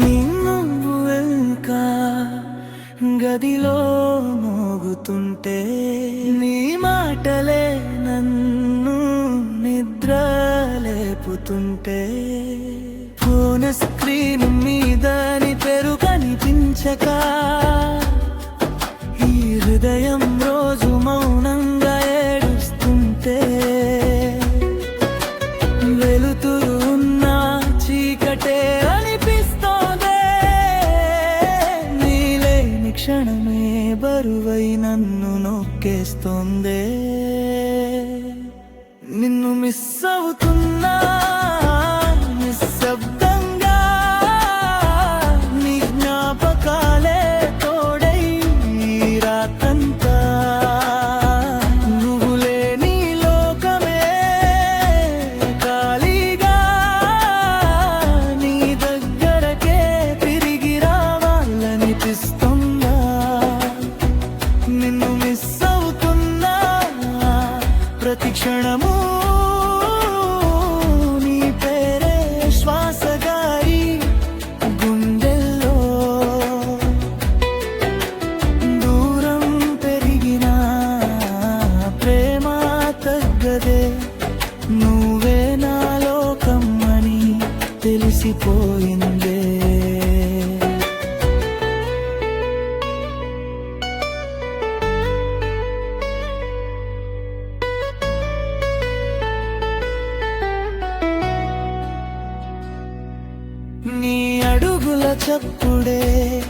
నిన్ను గదిలో మోగుతుంటే నీ మాటలే నన్ను లేపుతుంటే ఫోన్ స్క్రీన్ మీద నీ పేరు కనిపించక ఈ హృదయం రోజు మౌనంగా ఏడుస్తుంటే వెలుతురు ఉన్న చీకటే అనిపిస్తోందే. నీలేని క్షణమే బరువై నన్ను నొక్కేస్తోందే. నిన్ను మిస్ అవుతున్నా. క్షణము నీ పేరే శ్వాసగారి గుండెల్లో. దూరం పెరిగినా ప్రేమ తగ్గదే నువ్వే నా లోకం తెలిసిపోయింది. చప్పుడే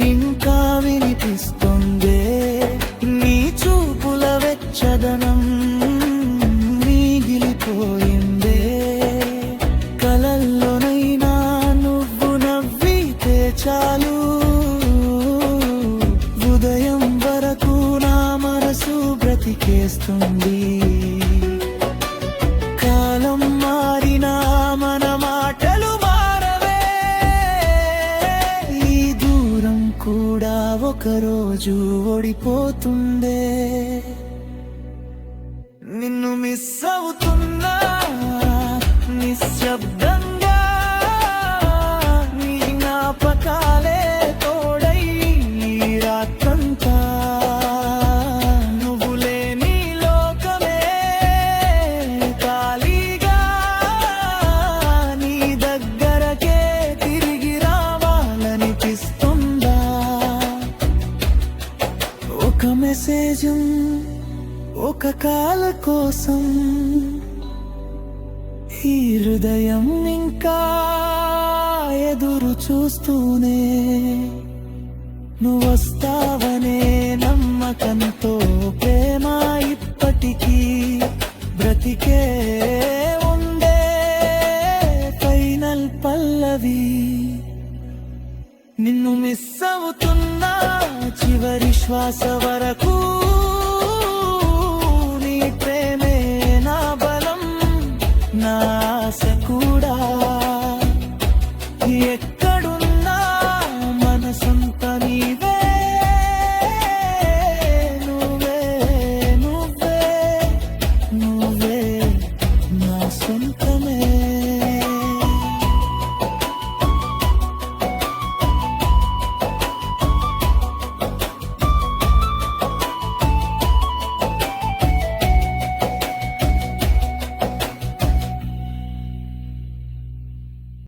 ఇంకా వినిపిస్తుంది. నీ చూపుల వెచ్చదనం మిగిలిపోయిందే కలల్లోనైనా నువ్వు నవ్వితే చాలు. ఉదయం వరకు నా మనసు బ్రతికేస్తుంది. ఒకరోజు ఓడిపోతుందే. నిన్ను మిస్ అవుతున్నా నిశ్శబ్ద ఒక కాల కోసం ఈ హృదయం ఇంకా ఎదురు చూస్తూనే నువ్వు వస్తావనే నమ్మకంతో ప్రేమ ఇప్పటికీ బ్రతికే ఉండే ఫైనల్ పల్లవి. నిన్ను మిస్ అవుతున్నా చివరి శ్వాస వరకు నా కూడా